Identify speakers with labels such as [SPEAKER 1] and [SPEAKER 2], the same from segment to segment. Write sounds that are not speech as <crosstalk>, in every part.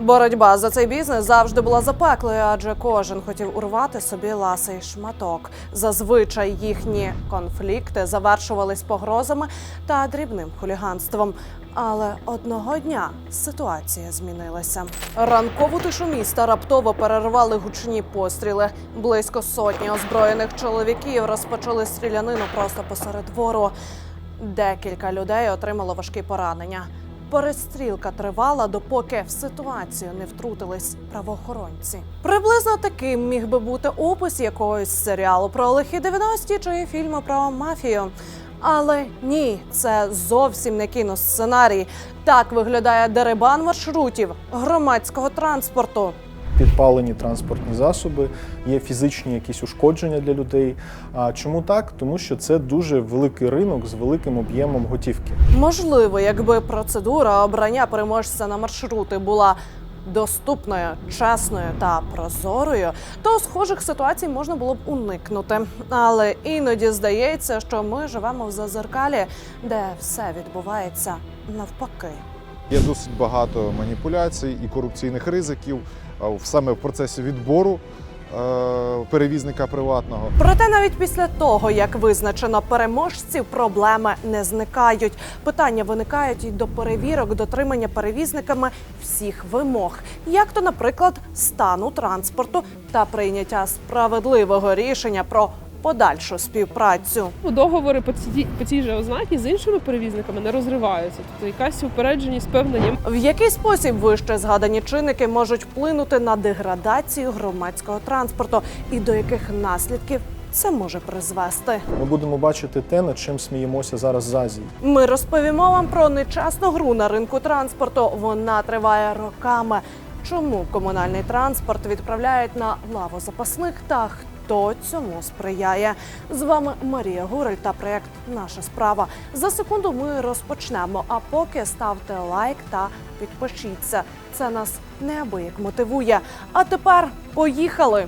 [SPEAKER 1] Боротьба за цей бізнес завжди була запеклою, адже кожен хотів урвати собі ласий шматок. Зазвичай їхні конфлікти завершувались погрозами та дрібним хуліганством. Але одного дня ситуація змінилася. Ранкову тишу міста раптово перервали гучні постріли. Близько сотні озброєних чоловіків розпочали стрілянину просто посеред двору. Декілька людей отримало важкі поранення. Перестрілка тривала, допоки в ситуацію не втрутились правоохоронці. Приблизно таким міг би бути опис якогось серіалу про лихі 90-ті чи фільму про мафію. Але ні, це зовсім не кіносценарій. Так виглядає деребан маршрутів громадського транспорту.
[SPEAKER 2] Підпалені транспортні засоби, є фізичні якісь ушкодження для людей. А чому так? Тому що це дуже великий ринок з великим об'ємом готівки.
[SPEAKER 1] Можливо, якби процедура обрання переможця на маршрути була доступною, чесною та прозорою, то схожих ситуацій можна було б уникнути. Але іноді здається, що ми живемо в зазеркалі, де все відбувається навпаки.
[SPEAKER 3] Є досить багато маніпуляцій і корупційних ризиків саме в процесі відбору е, перевізника приватного.
[SPEAKER 1] Проте навіть після того, як визначено переможців, проблеми не зникають. Питання виникають і до перевірок дотримання перевізниками всіх вимог, як то, наприклад, стану транспорту та прийняття справедливого рішення про подальшу співпрацю.
[SPEAKER 4] Договори по цій, по цій же ознаці з іншими перевізниками не розриваються. Тобто якась упередженість певна є.
[SPEAKER 1] В який спосіб вище згадані чинники можуть вплинути на деградацію громадського транспорту і до яких наслідків це може призвести?
[SPEAKER 2] Ми будемо бачити те, над чим сміємося зараз з Азії.
[SPEAKER 1] Ми розповімо вам про нечесну гру на ринку транспорту. Вона триває роками. Чому комунальний транспорт відправляють на лаву запасних та хто цьому сприяє? З вами Марія Гурель та проект Наша справа. За секунду ми розпочнемо. А поки ставте лайк та підпишіться. Це нас неабияк мотивує. А тепер поїхали.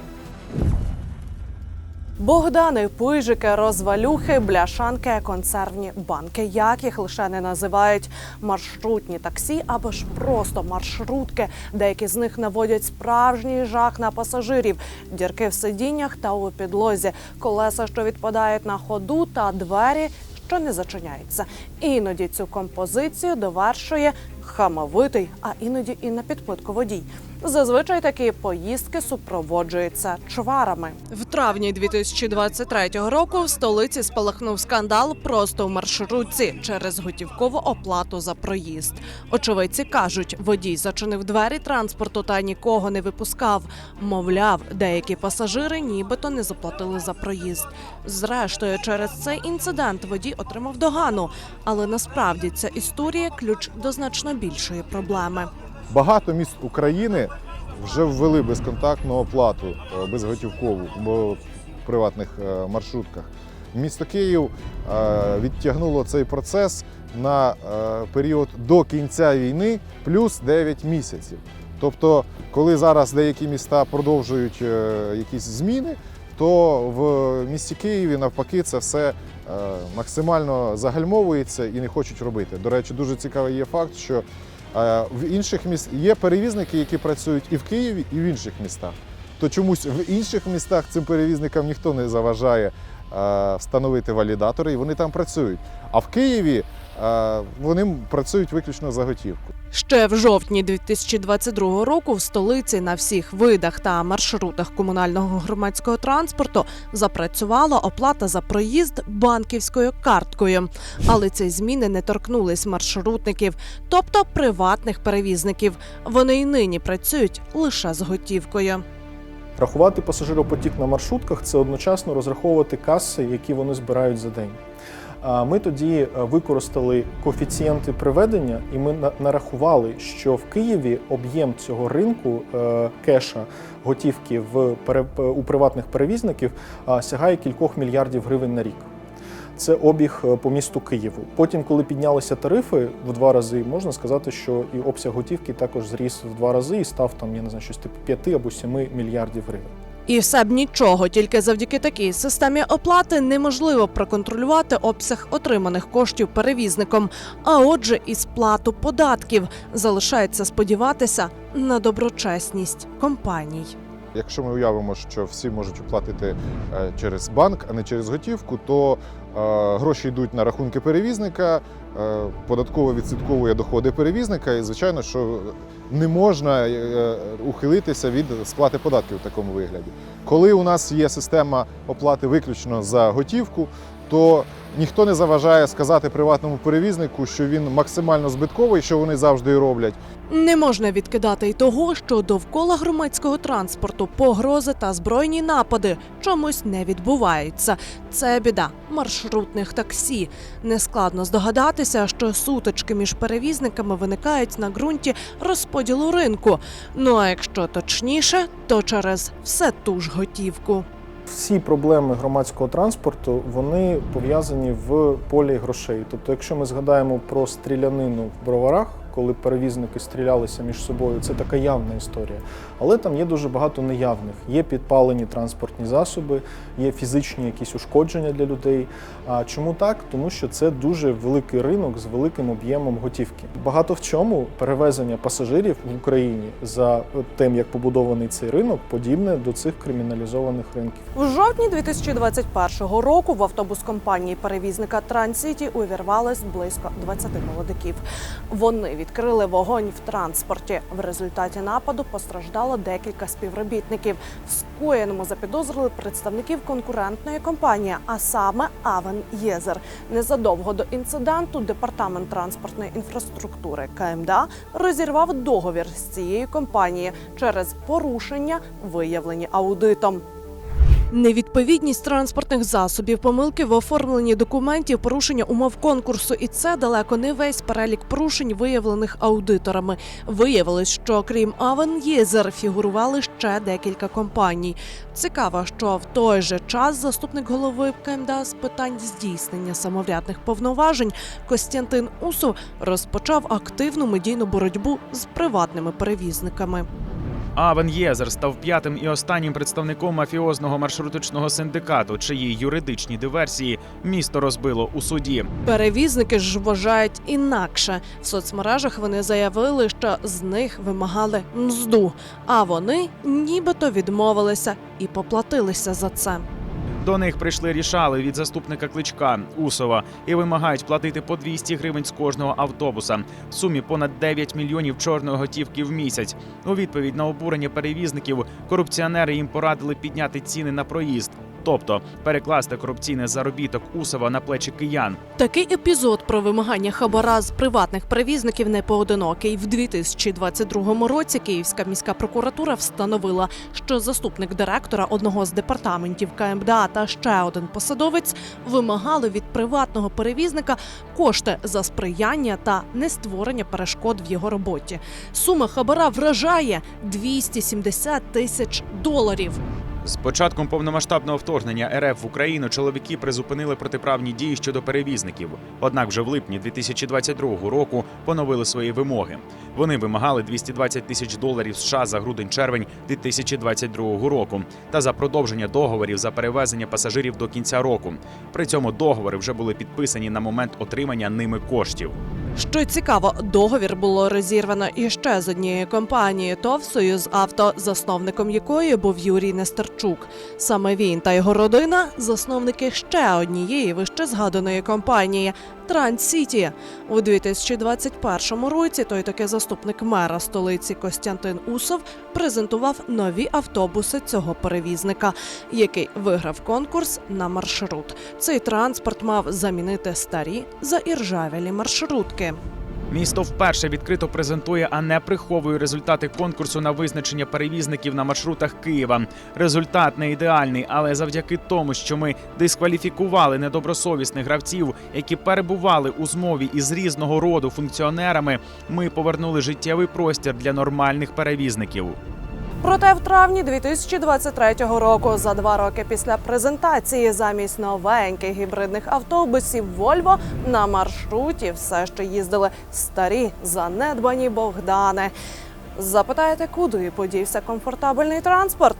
[SPEAKER 1] Богдани, пижики, розвалюхи, бляшанки, консервні банки, як їх лише не називають маршрутні таксі або ж просто маршрутки. Деякі з них наводять справжній жах на пасажирів, дірки в сидіннях та у підлозі, колеса, що відпадають на ходу, та двері, що не зачиняються. Іноді цю композицію довершує хамовитий, а іноді і на підпитку водій. Зазвичай такі поїздки супроводжуються чварами. В травні 2023 року в столиці спалахнув скандал просто в маршрутці через готівкову оплату за проїзд. Очевидці кажуть, водій зачинив двері транспорту та нікого не випускав. Мовляв, деякі пасажири нібито не заплатили за проїзд. Зрештою, через цей інцидент водій отримав догану, але насправді ця історія ключ до значно більшої проблеми.
[SPEAKER 3] Багато міст України вже ввели безконтактну оплату е, безготівкову в приватних е, маршрутках. Місто Київ е, відтягнуло цей процес на період до кінця війни плюс 9 місяців. Тобто, коли зараз деякі міста продовжують якісь зміни, то в місті Києві навпаки це все максимально загальмовується і не хочуть робити. До речі, дуже цікавий є факт, що в інших міст є перевізники, які працюють і в Києві, і в інших містах. То чомусь в інших містах цим перевізникам ніхто не заважає е, встановити валідатори, і вони там працюють. А в Києві е, вони працюють виключно за готівку.
[SPEAKER 1] Ще в жовтні 2022 року в столиці на всіх видах та маршрутах комунального громадського транспорту запрацювала оплата за проїзд банківською карткою. Але ці зміни не торкнулись маршрутників, тобто приватних перевізників. Вони й нині працюють лише з готівкою.
[SPEAKER 2] Рахувати пасажиропотік на маршрутках це одночасно розраховувати каси, які вони збирають за день. Ми тоді е, використали коефіцієнти приведення, і ми нарахували, що в Києві об'єм цього ринку е, кеша готівки в пере- у приватних перевізників сягає кількох мільярдів гривень на рік. Це обіг е, по місту Києву. Потім, коли піднялися тарифи в два рази, можна сказати, що і обсяг готівки також зріс в два рази і став там, я не знаю, щось типу 5 або 7 мільярдів гривень.
[SPEAKER 1] І все б нічого, тільки завдяки такій системі оплати неможливо проконтролювати обсяг отриманих коштів перевізником, а отже, і сплату податків. Залишається сподіватися на доброчесність компаній.
[SPEAKER 3] Якщо ми уявимо, що всі можуть оплатити е, через банк, а не через готівку, то гроші йдуть на рахунки перевізника, е, податково відслідковує доходи перевізника, і звичайно, що не можна е, ухилитися від сплати податків в такому вигляді. Коли у нас є система оплати виключно за готівку, то ніхто не заважає сказати приватному перевізнику, що він максимально збитковий, що вони завжди і роблять.
[SPEAKER 1] Не можна відкидати й того, що довкола громадського транспорту погрози та збройні напади чомусь не відбуваються. Це біда маршрутних таксі. Нескладно здогадатися, що сутички між перевізниками виникають на ґрунті розподілу ринку. Ну а якщо точніше, то через все ту ж готівку.
[SPEAKER 2] Всі проблеми громадського транспорту вони пов'язані в полі грошей. Тобто, якщо ми згадаємо про стрілянину в броварах, коли перевізники стрілялися між собою, це така явна історія. Але там є дуже багато неявних. Є підпалені транспортні засоби, є фізичні якісь ушкодження для людей. А чому так? Тому що це дуже великий ринок з великим об'ємом готівки. Багато в чому перевезення пасажирів в Україні за тим, як побудований цей ринок, подібне до цих криміналізованих ринків.
[SPEAKER 1] В жовтні 2021 року в автобус компанії перевізника Трансіті увірвалось близько 20 молодиків. Вони відкрили вогонь в транспорті. В результаті нападу постраждало декілька співробітників. В скоєному запідозрили представників конкурентної компанії, а саме Авен Єзер. Незадовго до інциденту департамент транспортної інфраструктури КМДА розірвав договір з цією компанією через порушення, виявлені аудитом. Невідповідність транспортних засобів, помилки в оформленні документів, порушення умов конкурсу, і це далеко не весь перелік порушень, виявлених аудиторами. Виявилось, що крім Авен Єзер фігурували ще декілька компаній. Цікаво, що в той же час заступник голови КМДА з питань здійснення самоврядних повноважень Костянтин Усов розпочав активну медійну боротьбу з приватними перевізниками.
[SPEAKER 5] Авен Єзер став п'ятим і останнім представником мафіозного маршрутичного синдикату, чиї юридичні диверсії місто розбило у суді.
[SPEAKER 1] Перевізники ж вважають інакше. В соцмережах вони заявили, що з них вимагали мзду, а вони нібито відмовилися і поплатилися за це.
[SPEAKER 5] До них прийшли рішали від заступника кличка Усова і вимагають платити по 200 гривень з кожного автобуса. В сумі понад 9 мільйонів чорної готівки в місяць. У відповідь на обурення перевізників корупціонери їм порадили підняти ціни на проїзд, тобто перекласти корупційний заробіток Усова на плечі киян.
[SPEAKER 1] Такий епізод про вимагання хабара з приватних перевізників не поодинокий. В 2022 році Київська міська прокуратура встановила, що заступник директора одного з департаментів КМДА та ще один посадовець вимагали від приватного перевізника кошти за сприяння та нестворення перешкод в його роботі. Сума хабара вражає 270 тисяч доларів.
[SPEAKER 5] З початком повномасштабного вторгнення РФ в Україну чоловіки призупинили протиправні дії щодо перевізників. Однак вже в липні 2022 року поновили свої вимоги. Вони вимагали 220 тисяч доларів США за грудень-червень 2022 року та за продовження договорів за перевезення пасажирів до кінця року. При цьому договори вже були підписані на момент отримання ними коштів.
[SPEAKER 1] Що цікаво, договір було розірвано іще з однією компанією ТОВ «Союз Авто», засновником якої був Юрій Нестерчук. Саме він та його родина засновники ще однієї вище згаданої компанії Транссіті. У 2021 році той таки заступник мера столиці Костянтин Усов презентував нові автобуси цього перевізника, який виграв конкурс на маршрут. Цей транспорт мав замінити старі заіржавілі маршрутки.
[SPEAKER 5] Місто вперше відкрито презентує, а не приховує результати конкурсу на визначення перевізників на маршрутах Києва. Результат не ідеальний, але завдяки тому, що ми дискваліфікували недобросовісних гравців, які перебували у змові із різного роду функціонерами, ми повернули життєвий простір для нормальних перевізників.
[SPEAKER 1] Проте в травні 2023 року, за два роки після презентації, замість новеньких гібридних автобусів Вольво на маршруті все ще їздили старі занедбані Богдани. Запитаєте, куди подівся комфортабельний транспорт?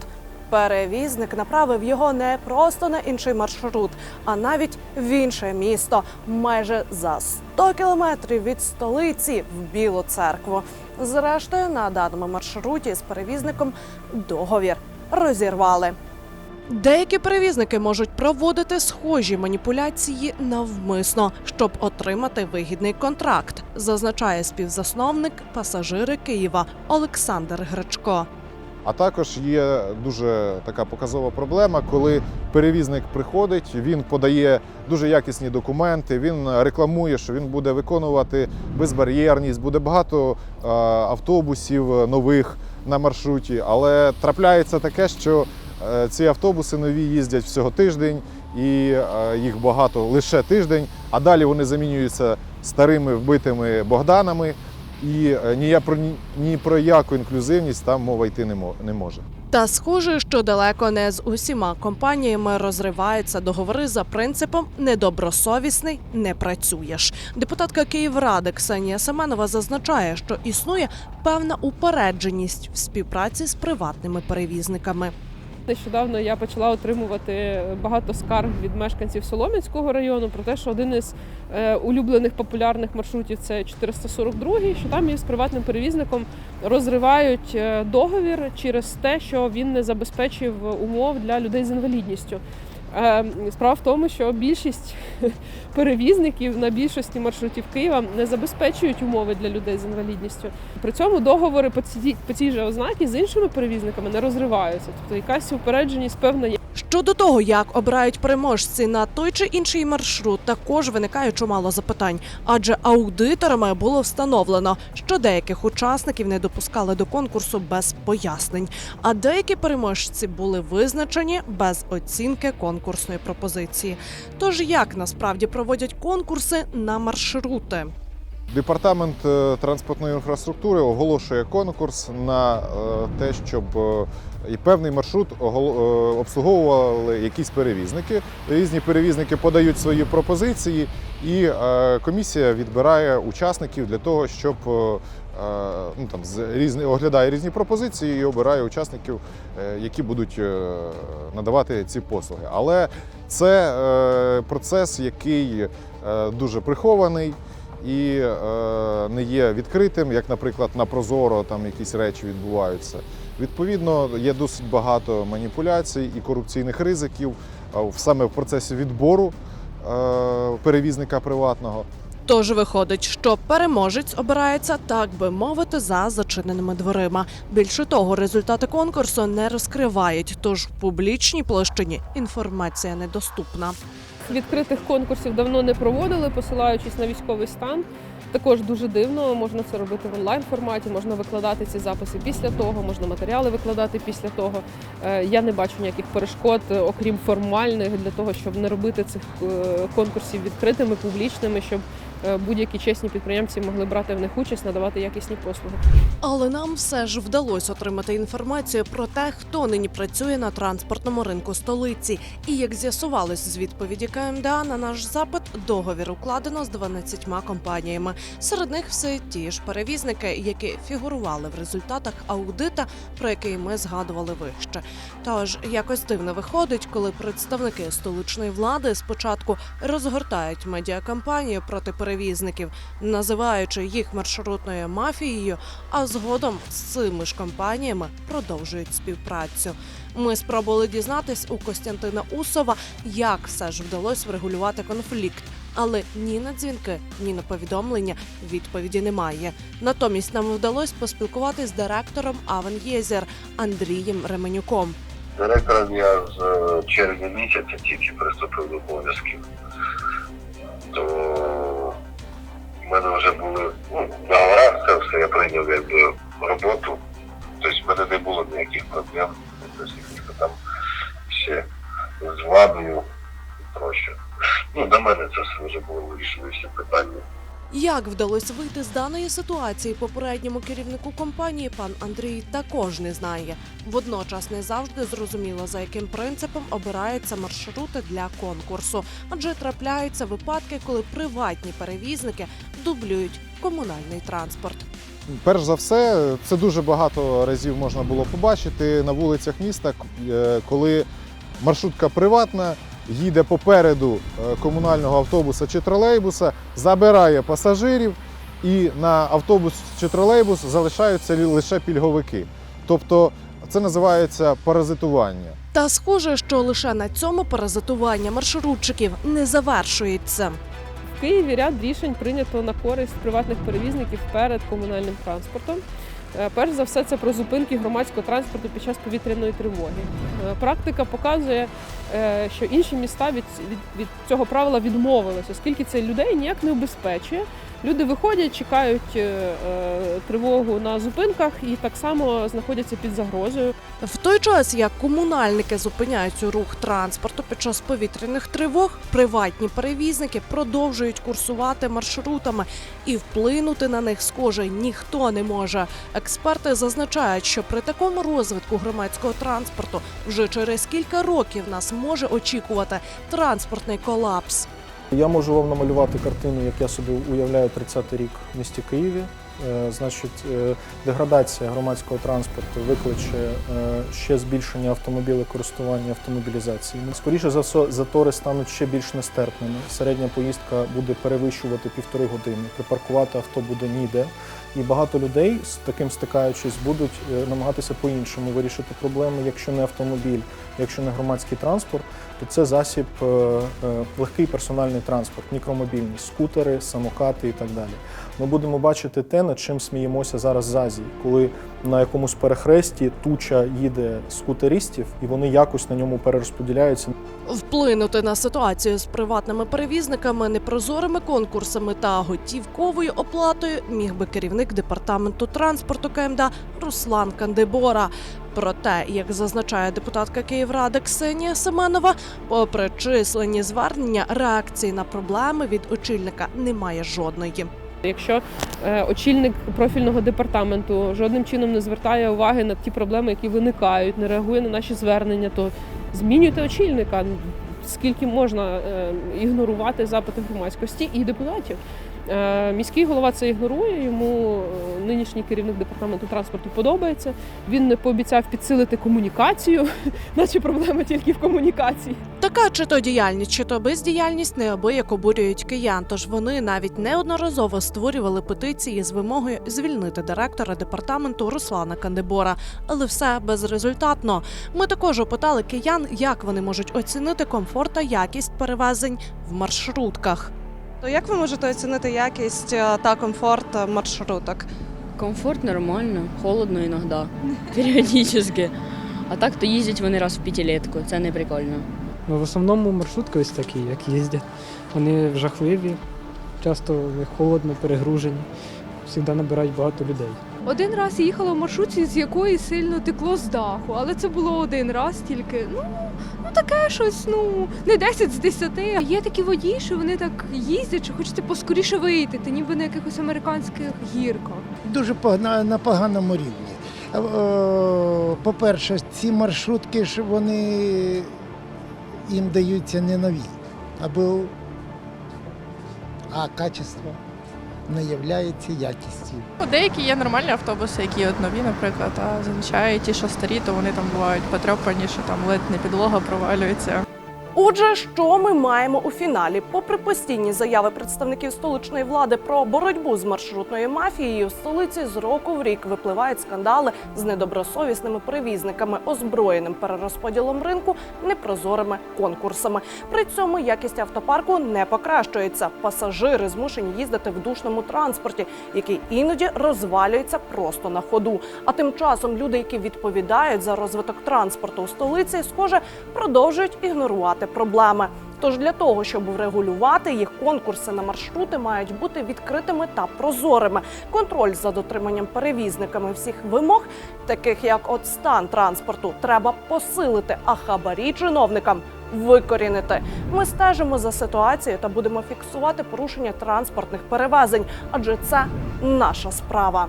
[SPEAKER 1] Перевізник направив його не просто на інший маршрут, а навіть в інше місто, майже за 100 кілометрів від столиці в Білу церкву. Зрештою, на даному маршруті з перевізником договір розірвали. Деякі перевізники можуть проводити схожі маніпуляції навмисно, щоб отримати вигідний контракт, зазначає співзасновник пасажири Києва Олександр Гречко.
[SPEAKER 3] А також є дуже така показова проблема, коли перевізник приходить, він подає дуже якісні документи, він рекламує, що він буде виконувати безбар'єрність, буде багато автобусів нових на маршруті. Але трапляється таке, що е, ці автобуси нові їздять всього тиждень, і е, їх багато лише тиждень, а далі вони замінюються старими вбитими Богданами. І е, ні, я про ні, про яку інклюзивність там мова йти не може.
[SPEAKER 1] Та схоже, що далеко не з усіма компаніями розриваються договори за принципом недобросовісний не працюєш. Депутатка Київради Ксенія Семенова зазначає, що існує певна упередженість в співпраці з приватними перевізниками.
[SPEAKER 4] Нещодавно я почала отримувати багато скарг від мешканців Солом'янського району про те, що один із е, улюблених популярних маршрутів це 442, що там із приватним перевізником розривають е, договір через те, що він не забезпечив умов для людей з інвалідністю. Е, Справа в тому, що більшість <laughs> перевізників на більшості маршрутів Києва не забезпечують умови для людей з інвалідністю. При цьому договори по цій, по цій же ознакі з іншими перевізниками не розриваються. Тобто якась упередженість певна є.
[SPEAKER 1] Щодо того, як обирають переможці на той чи інший маршрут, також виникає чимало запитань, адже аудиторами було встановлено, що деяких учасників не допускали до конкурсу без пояснень, а деякі переможці були визначені без оцінки конкурсної пропозиції. Тож як насправді проводять конкурси на маршрути?
[SPEAKER 3] Департамент е, транспортної інфраструктури оголошує конкурс на е, те, щоб е, і певний маршрут обслуговували якісь перевізники. Різні перевізники подають свої пропозиції, і комісія відбирає учасників для того, щоб ну, там, різні, оглядає різні пропозиції і обирає учасників, які будуть надавати ці послуги. Але це процес, який дуже прихований і е, не є відкритим, як, наприклад, на Прозоро там якісь речі відбуваються. Відповідно, є досить багато маніпуляцій і корупційних ризиків саме в процесі відбору е, перевізника приватного.
[SPEAKER 1] Тож виходить, що переможець обирається, так би мовити, за зачиненими дверима. Більше того, результати конкурсу не розкривають, тож в публічній площині інформація недоступна.
[SPEAKER 4] Відкритих конкурсів давно не проводили, посилаючись на військовий стан. Також дуже дивно, можна це робити в онлайн форматі, можна викладати ці записи після того, можна матеріали викладати після того. Е, Я не бачу ніяких перешкод, е, окрім формальних, для того, щоб не робити цих е, конкурсів відкритими, публічними, щоб будь-які чесні підприємці могли брати в них участь, надавати якісні послуги.
[SPEAKER 1] Але нам все ж вдалося отримати інформацію про те, хто нині працює на транспортному ринку столиці. І як з'ясувалось з відповіді КМДА на наш запит, договір укладено з 12 компаніями. Серед них все ті ж перевізники, які фігурували в результатах аудита, про який ми згадували вище. Тож якось дивно виходить, коли представники столичної влади спочатку розгортають медіакампанію проти перевізників, називаючи їх маршрутною мафією, а згодом з цими ж компаніями продовжують співпрацю. Ми спробували дізнатись у Костянтина Усова, як все ж вдалося врегулювати конфлікт. Але ні на дзвінки, ні на повідомлення відповіді немає. Натомість нам вдалося поспілкуватись з директором Авенєзер Андрієм Ременюком.
[SPEAKER 6] Директором я з е, червня місяця тільки приступив до обов'язків. То в мене вже були ну, договори, це все я прийняв якби роботу. Тобто в мене не було ніяких проблем. Тобто там ще з владою і проще. Ну, до мене це все вже було вирішено всі питання.
[SPEAKER 1] Як вдалося вийти з даної ситуації попередньому керівнику компанії, пан Андрій також не знає. Водночас не завжди зрозуміло, за яким принципом обираються маршрути для конкурсу, адже трапляються випадки, коли приватні перевізники дублюють комунальний транспорт.
[SPEAKER 3] Перш за все, це дуже багато разів можна було побачити на вулицях міста, е, коли маршрутка приватна їде попереду е, комунального автобуса чи тролейбуса, забирає пасажирів, і на автобус чи тролейбус залишаються лише пільговики. Тобто це називається паразитування.
[SPEAKER 1] Та схоже, що лише на цьому паразитування маршрутчиків не завершується.
[SPEAKER 4] В Києві ряд рішень прийнято на користь приватних перевізників перед комунальним транспортом. Е, Перш за все, це про зупинки громадського транспорту під час повітряної тривоги. Е, Практика показує, е, що інші міста від, від, від цього правила відмовилися, оскільки це людей ніяк не обезпечує. Люди виходять, чекають тривогу на зупинках і так само знаходяться під загрозою.
[SPEAKER 1] В той час, як комунальники зупиняють рух транспорту під час повітряних тривог, приватні перевізники продовжують курсувати маршрутами і вплинути на них схоже ніхто не може. Експерти зазначають, що при такому розвитку громадського транспорту вже через кілька років нас може очікувати транспортний колапс.
[SPEAKER 2] Я можу вам намалювати картину, як я собі уявляю 30-й рік в місті Києві. Е, Значить, е, деградація громадського транспорту викличе е, ще збільшення автомобілekористування, автомобілізації. Ну, Скоріше за все, затори стануть ще більш нестерпними. Середня поїздка буде перевищувати півтори години. Припаркувати авто буде ніде. І багато людей з таким стикаючись будуть е, намагатися по-іншому вирішити проблеми, якщо не автомобіль, якщо не громадський транспорт, то це засіб е, е, легкий персональний транспорт, мікромобільність, скутери, самокати і так далі. Ми будемо бачити те, над чим сміємося зараз з Азії, коли на якомусь перехресті туча їде скутеристів, і вони якось на ньому перерозподіляються.
[SPEAKER 1] Вплинути на ситуацію з приватними перевізниками, непрозорими конкурсами та готівковою оплатою міг би керівник департаменту транспорту КМДА Руслан Кандибора. Проте, як зазначає депутатка Київради Ксенія Семенова, попри численні звернення, реакції на проблеми від очільника немає жодної.
[SPEAKER 4] Якщо е, очільник профільного департаменту жодним чином не звертає уваги на ті проблеми, які виникають, не реагує на наші звернення, то змінюйте очільника. Скільки можна е, ігнорувати запити громадськості і депутатів? Е, міський голова це ігнорує. Йому е, нинішній керівник департаменту транспорту подобається. Він не пообіцяв підсилити комунікацію, <laughs> наче проблема тільки в комунікації.
[SPEAKER 1] Така чи то діяльність, чи то бездіяльність неабияк обурюють киян. Тож вони навіть неодноразово створювали петиції з вимогою звільнити директора департаменту Руслана Кандибора, але все безрезультатно. Ми також опитали киян, як вони можуть оцінити комфорт та якість перевезень в маршрутках. То як ви можете оцінити якість е, та комфорт е, маршруток?
[SPEAKER 7] Комфорт нормально, холодно іноді, <laughs> періодично. А так то їздять вони раз в п'ятилетку, це не прикольно.
[SPEAKER 8] Ну, в основному маршрутки ось такі, як їздять. Вони жахливі, часто холодно, перегружені, завжди набирають багато людей.
[SPEAKER 9] Один раз я їхала в маршрутці, з якої сильно текло з даху, але це було один раз тільки. Ну, ну таке щось, ну, не 10 з 10. Є такі водії, що вони так їздять, що хочеться поскоріше вийти, ти ніби на якихось американських гірках.
[SPEAKER 10] дуже погна- на поганому рівні. Е, По-перше, ці маршрутки ж вони їм даються не нові, або а качество не являється якістю.
[SPEAKER 11] Ну, Деякі є нормальні автобуси, які от нові, наприклад, а зазвичай ті, що старі, то вони там бувають потрапані, що там ледь не підлога провалюється.
[SPEAKER 1] Отже, що ми маємо у фіналі? Попри постійні заяви представників столичної влади про боротьбу з маршрутною мафією, в столиці з року в рік випливають скандали з недобросовісними перевізниками, озброєним перерозподілом ринку, непрозорими конкурсами. При цьому якість автопарку не покращується. Пасажири змушені їздити в душному транспорті, який іноді розвалюється просто на ходу. А тим часом люди, які відповідають за розвиток транспорту у столиці, схоже, продовжують ігнорувати проблеми. Тож для того, щоб врегулювати їх, конкурси на маршрути мають бути відкритими та прозорими. Контроль за дотриманням перевізниками всіх вимог, таких як от стан транспорту, треба посилити, а хабарі чиновникам викорінити. Ми стежимо за ситуацією та будемо фіксувати порушення транспортних перевезень, адже це наша справа.